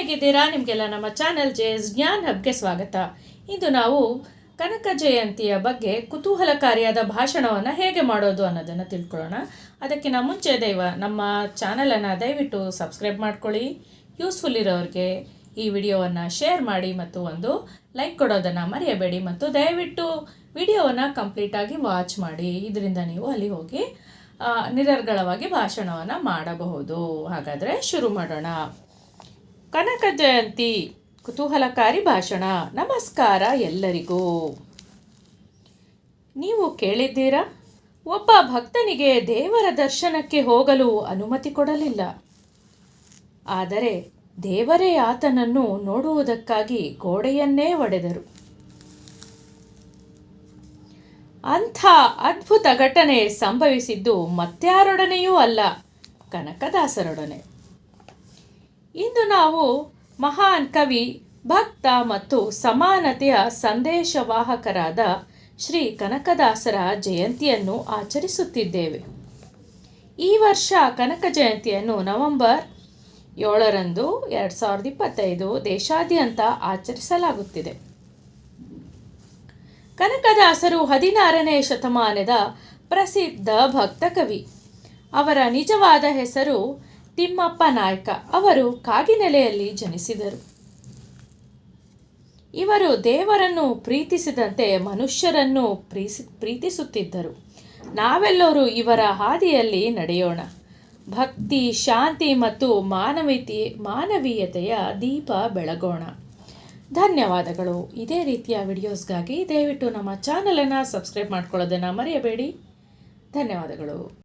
ಹೇಗಿದ್ದೀರಾ? ನಿಮಗೆಲ್ಲ ನಮ್ಮ ಚಾನೆಲ್ ಎಸ್ ಜ್ಞಾನ್ ಹಬ್ಗೆ ಸ್ವಾಗತ. ಇಂದು ನಾವು ಕನಕ ಜಯಂತಿಯ ಬಗ್ಗೆ ಕುತೂಹಲಕಾರಿಯಾದ ಭಾಷಣವನ್ನು ಹೇಗೆ ಮಾಡೋದು ಅನ್ನೋದನ್ನು ತಿಳ್ಕೊಳ್ಳೋಣ. ಅದಕ್ಕಿಂತ ಮುಂಚೆ ದೈವ, ನಮ್ಮ ಚಾನಲನ್ನು ದಯವಿಟ್ಟು ಸಬ್ಸ್ಕ್ರೈಬ್ ಮಾಡ್ಕೊಳ್ಳಿ. ಯೂಸ್ಫುಲ್ ಇರೋರಿಗೆ ಈ ವಿಡಿಯೋವನ್ನು ಶೇರ್ ಮಾಡಿ ಮತ್ತು ಒಂದು ಲೈಕ್ ಕೊಡೋದನ್ನು ಮರೆಯಬೇಡಿ ಮತ್ತು ದಯವಿಟ್ಟು ವಿಡಿಯೋವನ್ನು ಕಂಪ್ಲೀಟಾಗಿ ವಾಚ್ ಮಾಡಿ. ಇದರಿಂದ ನೀವು ಅಲ್ಲಿ ಹೋಗಿ ನಿರರ್ಗಳವಾಗಿ ಭಾಷಣವನ್ನು ಮಾಡಬಹುದು. ಹಾಗಾದರೆ ಶುರು ಮಾಡೋಣ. ಕನಕ ಜಯಂತಿ, ಕುತೂಹಲಕಾರಿ ಭಾಷಣ. ನಮಸ್ಕಾರ ಎಲ್ಲರಿಗೂ. ನೀವು ಕೇಳಿದ್ದೀರಾ? ಒಬ್ಬ ಭಕ್ತನಿಗೆ ದೇವರ ದರ್ಶನಕ್ಕೆ ಹೋಗಲು ಅನುಮತಿ ಕೊಡಲಿಲ್ಲ. ಆದರೆ ದೇವರೇ ಆತನನ್ನು ನೋಡುವುದಕ್ಕಾಗಿ ಗೋಡೆಯನ್ನೇ ಒಡೆದರು. ಅಂಥ ಅದ್ಭುತ ಘಟನೆ ಸಂಭವಿಸಿದ್ದು ಮತ್ಯಾರೊಡನೆಯೂ ಅಲ್ಲ, ಕನಕದಾಸರೊಡನೆ. ಇಂದು ನಾವು ಮಹಾನ್ ಕವಿ, ಭಕ್ತ ಮತ್ತು ಸಮಾನತೆಯ ಸಂದೇಶವಾಹಕರಾದ ಶ್ರೀ ಕನಕದಾಸರ ಜಯಂತಿಯನ್ನು ಆಚರಿಸುತ್ತಿದ್ದೇವೆ. ಈ ವರ್ಷ ಕನಕ ಜಯಂತಿಯನ್ನು ನವೆಂಬರ್ ಏಳರಂದು ಎರಡು ಸಾವಿರದ ಇಪ್ಪತ್ತೈದು ದೇಶಾದ್ಯಂತ ಆಚರಿಸಲಾಗುತ್ತಿದೆ. ಕನಕದಾಸರು ಹದಿನಾರನೇ ಶತಮಾನದ ಪ್ರಸಿದ್ಧ ಭಕ್ತ ಕವಿ. ಅವರ ನಿಜವಾದ ಹೆಸರು ತಿಮ್ಮಪ್ಪ ನಾಯ್ಕ ಅವರು ಕಾಗಿನೆಲೆಯಲ್ಲಿ ಜನಿಸಿದರು. ಇವರು ದೇವರನ್ನು ಪ್ರೀತಿಸಿದಂತೆ ಮನುಷ್ಯರನ್ನು ಪ್ರೀಸಿ, ಪ್ರೀತಿಸುತ್ತಿದ್ದರು. ನಾವೆಲ್ಲರೂ ಇವರ ಹಾದಿಯಲ್ಲಿ ನಡೆಯೋಣ. ಭಕ್ತಿ, ಶಾಂತಿ ಮತ್ತು ಮಾನವೀಯತೆ ಮಾನವೀಯತೆಯ ದೀಪ ಬೆಳಗೋಣ. ಧನ್ಯವಾದಗಳು. ಇದೇ ರೀತಿಯ ವಿಡಿಯೋಸ್ಗಾಗಿ ದಯವಿಟ್ಟು ನಮ್ಮ ಚಾನಲನ್ನು ಸಬ್ಸ್ಕ್ರೈಬ್ ಮಾಡ್ಕೊಳ್ಳೋದನ್ನು ಮರೆಯಬೇಡಿ. ಧನ್ಯವಾದಗಳು.